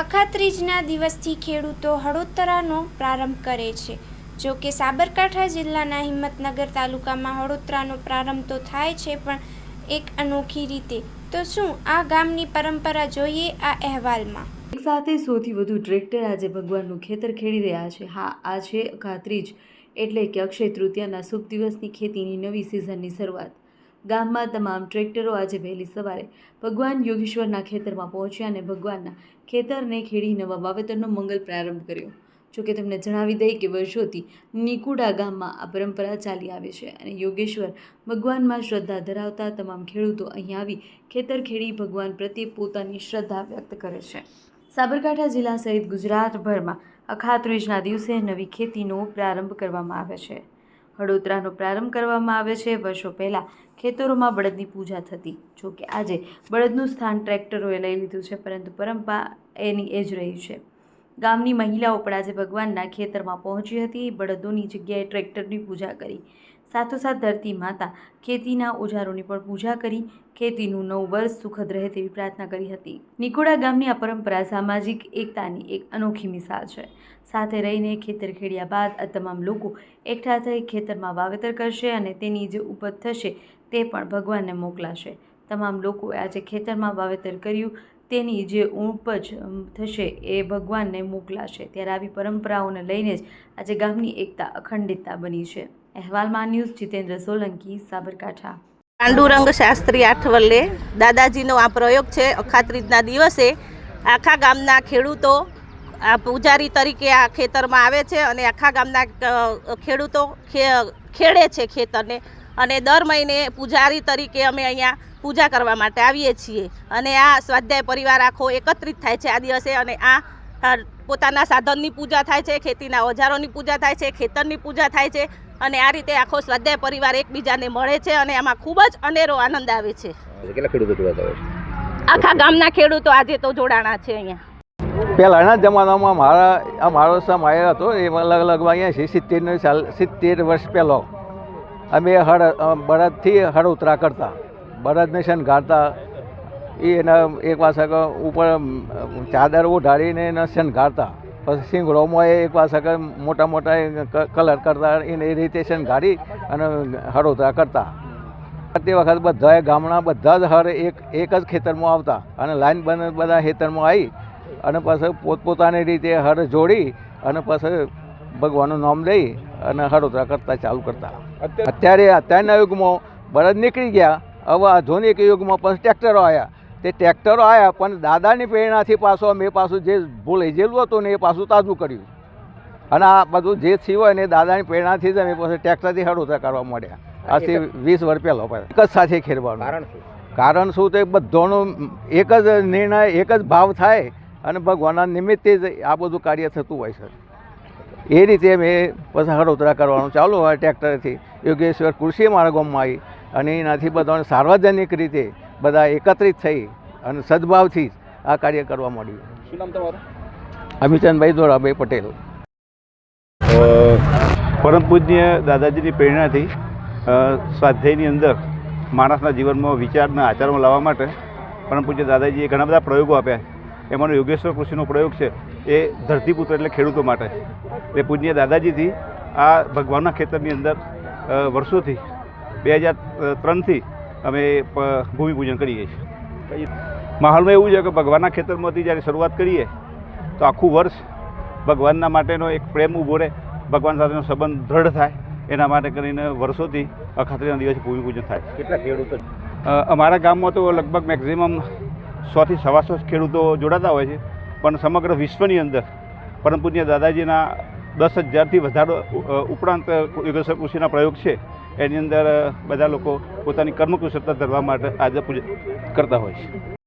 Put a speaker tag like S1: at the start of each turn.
S1: અખાત્રીજના દિવસથી ખેડૂતો હળોતરાનો પ્રારંભ કરે છે. જો કે સાબરકાંઠા જિલ્લાના હિંમતનગર તાલુકામાં હળોતરાનો પ્રારંભ તો થાય છે, પણ એક અનોખી રીતે. તો શું આ ગામની પરંપરા જોઈએ આ અહેવાલમાં?
S2: એક સાથે સૌથી વધુ ટ્રેક્ટર આજે ભગવાનનું ખેતર ખેડી રહ્યા છે. હા, આ છે અખાત્રીજ. એટલે કે અક્ષય તૃતીયાના શુભ દિવસની ખેતીની નવી સિઝનની શરૂઆત. ગામમાં તમામ ટ્રેક્ટરો આજે વહેલી સવારે ભગવાન યોગેશ્વરના ખેતરમાં પહોંચ્યા અને ભગવાનના ખેતરને ખેડી નવા વાવેતરનો મંગલ પ્રારંભ કર્યો. જોકે તમને જણાવી દઈએ કે વર્ષોથી નિકુડા ગામમાં આ પરંપરા ચાલી આવે છે અને યોગેશ્વર ભગવાનમાં શ્રદ્ધા ધરાવતા તમામ ખેડૂતો અહીં આવી ખેતર ખેડી ભગવાન પ્રત્યે પોતાની શ્રદ્ધા વ્યક્ત કરે છે. સાબરકાંઠા જિલ્લા સહિત ગુજરાતભરમાં અખાત્રીજના દિવસે નવી ખેતીનો પ્રારંભ કરવામાં આવે છે. હળોતરાનો પ્રારંભ કરવામાં આવે છે. વર્ષો પહેલાં ખેતરોમાં બળદની પૂજા થતી. જો કે આજે બળદનું સ્થાન ટ્રેક્ટરોએ લઈ લીધું છે, પરંતુ પરંપરા એની એ જ રહી છે. ગામની મહિલાઓ પણ આજે ભગવાનના ખેતરમાં પહોંચી હતી. બળદોની જગ્યાએ ટ્રેક્ટરની પૂજા કરી. સાથોસાથ ધરતી માતા ખેતીના ઓજારોની પણ પૂજા કરી. ખેતીનું નવું વર્ષ સુખદ રહે તેવી પ્રાર્થના કરી હતી. નિકોડા ગામની આ પરંપરા સામાજિક એકતાની એક અનોખી મિસાલ છે. સાથે રહીને ખેતર ખેડ્યા બાદ આ તમામ લોકો એકઠા થઈ ખેતરમાં વાવેતર કરશે અને તેની જે ઉપજ થશે તે પણ ભગવાનને મોકલાશે. તમામ લોકોએ આજે ખેતરમાં વાવેતર કર્યું. તેની જે ઉપજ થશે એ ભગવાનને મોકલાશે. ત્યારે આવી પરંપરાઓને લઈને જ આજે ગામની એકતા અખંડિતતા બની છે. અહેવાલમાં ન્યૂઝ જીતેન્દ્ર સોલંકી, સાબરકાંઠા.
S3: પાંડુરંગ શાસ્ત્રી આઠવલ્લે દાદાજીનો આ પ્રયોગ છે. અખાત્રીજના દિવસે આખા ગામના ખેડૂતો આ પૂજારી તરીકે આ ખેતરમાં આવે છે અને આખા ગામના ખેડૂતો ખેડે છે ખેતરને. અને દર મહિને પૂજારી તરીકે અમે અહીંયા પૂજા કરવા માટે આવીએ છીએ. અને આ સ્વાધ્યાય પરિવાર આખો એકત્રિત થાય છે આ દિવસે અને આ પોતાના સાધનની પૂજા થાય છે ખેતીના ઓજારોની પૂજા થાય છે ખેતરની પૂજા થાય છે અને આ રીતે આખો સ્વાધ્યાય પરિવાર એકબીજાને મળે છે અને આમાં ખૂબ જ અનેરો આનંદ આવે છે. આખા ગામના ખેડૂતો આજે તો જોડાણા છે અહીંયા.
S4: પહેલાંના જમાનામાં મારા આ મારો સમય હતો એ અલગ અલગ અહીંયા છે સિત્તેરનો સાલ સિત્તેર વર્ષ પહેલો. અમે હળ બળદથી હળ ઉતરા કરતા. બળદને શણગારતા એ એના, એક પાસે ઉપર ચાદર ઓઢાડીને એને શણગારતા પછી સિંગડોમાં એ એક પાસે મોટા મોટા કલર કરતા, એને એ રીતે શણગારી અને હળોતરા કરતા. તે વખત બધા ગામડા બધા જ હર એક એક જ ખેતરમાં આવતા અને લાઈન બંધ બધા ખેતરમાં આવી અને પછી પોતપોતાની રીતે હર જોડી અને પછી ભગવાનનું નામ લઈ અને હળોતરા કરતા ચાલુ કરતા. અત્યારે અત્યારના યુગમાં બળદ નીકળી ગયા હવે આધુનિક યુગમાં પછી ટ્રેક્ટરો આવ્યા તે ટ્રેક્ટરો આવ્યા પણ દાદાની પ્રેરણાથી પાછો અમે પાછું જે ભૂલાઈ ગયેલું હતું ને એ પાછું તાજું કર્યું. અને આ બધું જે થયું હોય ને દાદાની પ્રેરણાથી જ અમે પાછું ટ્રેક્ટરથી હળોતરા કરવા માંડ્યા. આજથી વીસ વર્ષ પહેલો એક જ સાથે ખેરવાનું.
S5: કારણ શું?
S4: કારણ શું? તે બધાનો એક જ નિર્ણય એક જ ભાવ થાય અને ભગવાનના નિમિત્તે જ આ બધું કાર્ય થતું હોય છે. એ રીતે મેં પછી ઉતરા કરવાનું ચાલુ હોય ટ્રેક્ટરથી. યોગેશ્વર કૃષિ મારા ગામમાં આવી અને એનાથી બધાને સાર્વજનિક રીતે બધા એકત્રિત થઈ અને સદભાવથી જ આ કાર્ય કરવા માંડ્યું.
S5: શું નામ તમારું?
S4: અમિચંદભાઈ દોરાભાઈ પટેલ.
S6: પરમ પૂજ્ય દાદાજીની પ્રેરણાથી સ્વાધ્યાયની અંદર માણસના જીવનમાં વિચારના આચારમાં લાવવા માટે પરમ પૂજ્ય દાદાજીએ ઘણા બધા પ્રયોગો આપ્યા. એમાંનો યોગેશ્વર કૃષિનો પ્રયોગ છે એ ધરતીપુત્ર એટલે ખેડૂતો માટે. એ પૂજ્ય દાદાજીથી આ ભગવાનના ખેતરની અંદર વર્ષોથી બે હજાર ત્રણથી અમે ભૂમિપૂજન કરીએ છીએ. માહોલમાં એવું છે કે ભગવાનના ખેતરમાંથી જ્યારે શરૂઆત કરીએ તો આખું વર્ષ ભગવાનના માટેનો એક પ્રેમ ઊભો રહે ભગવાન સાથેનો સંબંધ દ્રઢ થાય એના માટે કરીને વર્ષોથી અખાત્રીના દિવસે ભૂમિપૂજન થાય.
S5: કેટલા ખેડૂતો?
S6: અમારા ગામમાં તો લગભગ મેક્ઝિમમ સોથી સવાસો ખેડૂતો જોડાતા હોય છે, પણ સમગ્ર વિશ્વની અંદર પરમ પૂજ્ય દાદાજીના દસ હજારથી વધારે ઉપરાંત યોગેશ્વર કૃષિના પ્રયોગ છે, એની અંદર બધા લોકો પોતાની કર્મકુશળતા ધરવા માટે આજે પૂજા કરતા હોય છે.